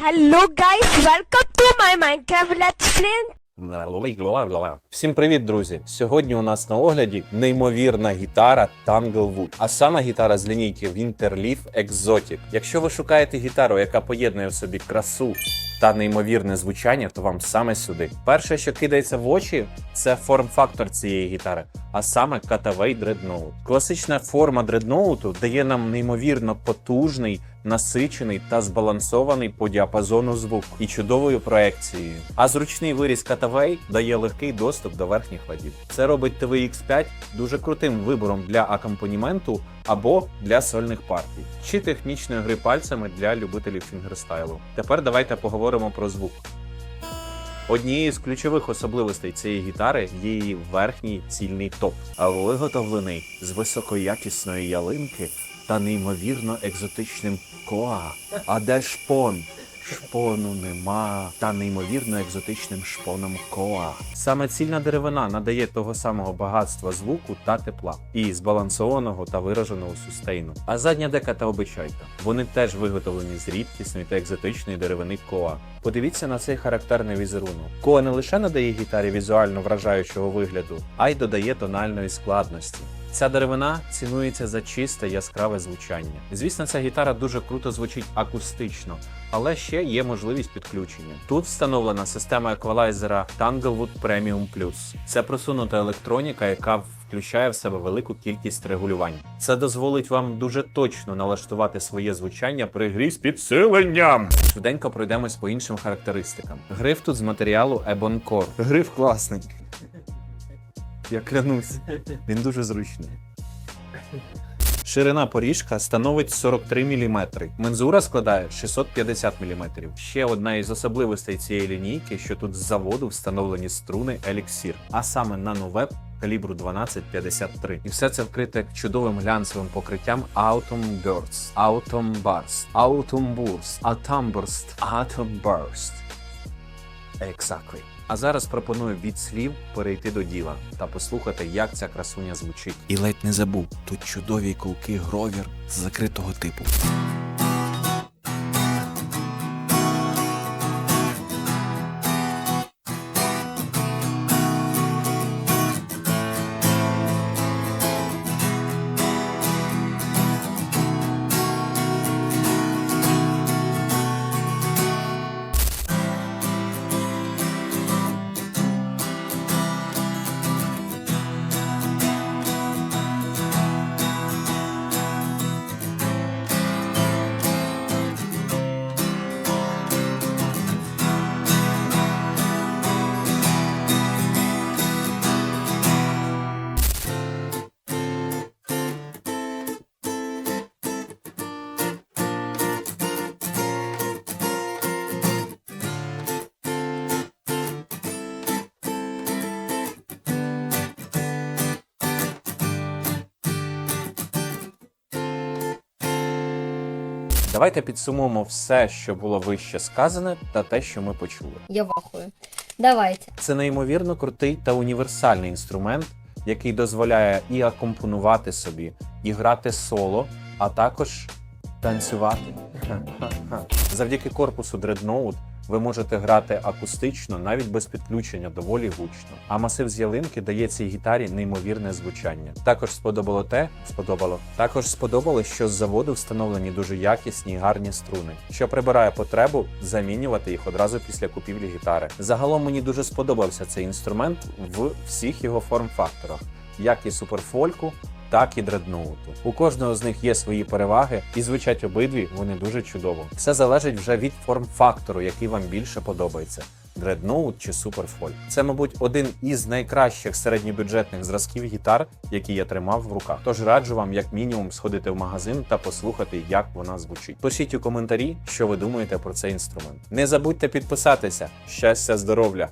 Hello guys, welcome to my Minecraft Let's Play. Всім привіт, друзі! Сьогодні у нас на огляді неймовірна гітара Tanglewood, а саме гітара з лінійки Winterleaf Exotic. Якщо ви шукаєте гітару, яка поєднує в собі красу та неймовірне звучання, то вам саме сюди. Перше, що кидається в очі, це форм-фактор цієї гітари, а саме Cutaway Dreadnought. Класична форма дредноуту дає нам неймовірно потужний, насичений та збалансований по діапазону звук і чудовою проекцією. А зручний виріз Cutaway дає легкий доступ до верхніх ладів. Це робить TVX5 дуже крутим вибором для акомпаніменту або для сольних партій, чи технічної гри пальцями для любителів фінгерстайлу. Тепер давайте поговоримо про звук. Однією з ключових особливостей цієї гітари є її верхній цільний топ, а виготовлений з високоякісної ялинки та неймовірно екзотичним коа. А де шпон? Шпону нема та неймовірно екзотичним шпоном коа. Саме цільна деревина надає того самого багатства звуку та тепла, і збалансованого та вираженого сустейну. А задня дека та обичайка. Вони теж виготовлені з рідкісної та екзотичної деревини коа. Подивіться на цей характерний візерунок. Коа не лише надає гітарі візуально вражаючого вигляду, а й додає тональної складності. Ця деревина цінується за чисте яскраве звучання. Звісно, ця гітара дуже круто звучить акустично, але ще є можливість підключення. Тут встановлена система еквалайзера Tanglewood Premium Plus. Це просунута електроніка, яка включає в себе велику кількість регулювань. Це дозволить вам дуже точно налаштувати своє звучання при грі з підсиленням. Швиденько пройдемось по іншим характеристикам. Гриф тут з матеріалу Ebon Core. Гриф класний. Я клянусь, він дуже зручний. Ширина поріжка становить 43 мм. Мензура складає 650 мм. Ще одна із особливостей цієї лінійки, що тут з заводу встановлені струни Elixir, а саме нановеб калібру 1253. І все це вкрите чудовим глянцевим покриттям Autumn Burst, Autumn Burst, Autumn Burst, Autumn Burst, Autumn Burst. Exactly. А зараз пропоную від слів перейти до діла та послухати, як ця красуня звучить. І ледь не забув, тут чудові кулки гровір з закритого типу. Давайте підсумуємо все, що було вище сказане, та те, що ми почули. Я вахую. Давайте. Це неймовірно крутий та універсальний інструмент, який дозволяє і акомпонувати собі, і грати соло, а також танцювати. Завдяки корпусу Dreadnought ви можете грати акустично навіть без підключення, доволі гучно. А масив з ялинки дає цій гітарі неймовірне звучання. Також сподобало те, сподобало. Також сподобалось, що з заводу встановлені дуже якісні і гарні струни, що прибирає потребу замінювати їх одразу після купівлі гітари. Загалом мені дуже сподобався цей інструмент в всіх його форм-факторах, як і суперфольку, так і дредноуту. У кожного з них є свої переваги, і звучать обидві вони дуже чудово. Все залежить вже від форм-фактору, який вам більше подобається. Дредноут чи Суперфоль. Це, мабуть, один із найкращих середньобюджетних зразків гітар, які я тримав в руках. Тож раджу вам, як мінімум, сходити в магазин та послухати, як вона звучить. Пишіть у коментарі, що ви думаєте про цей інструмент. Не забудьте підписатися. Щастя, здоров'я!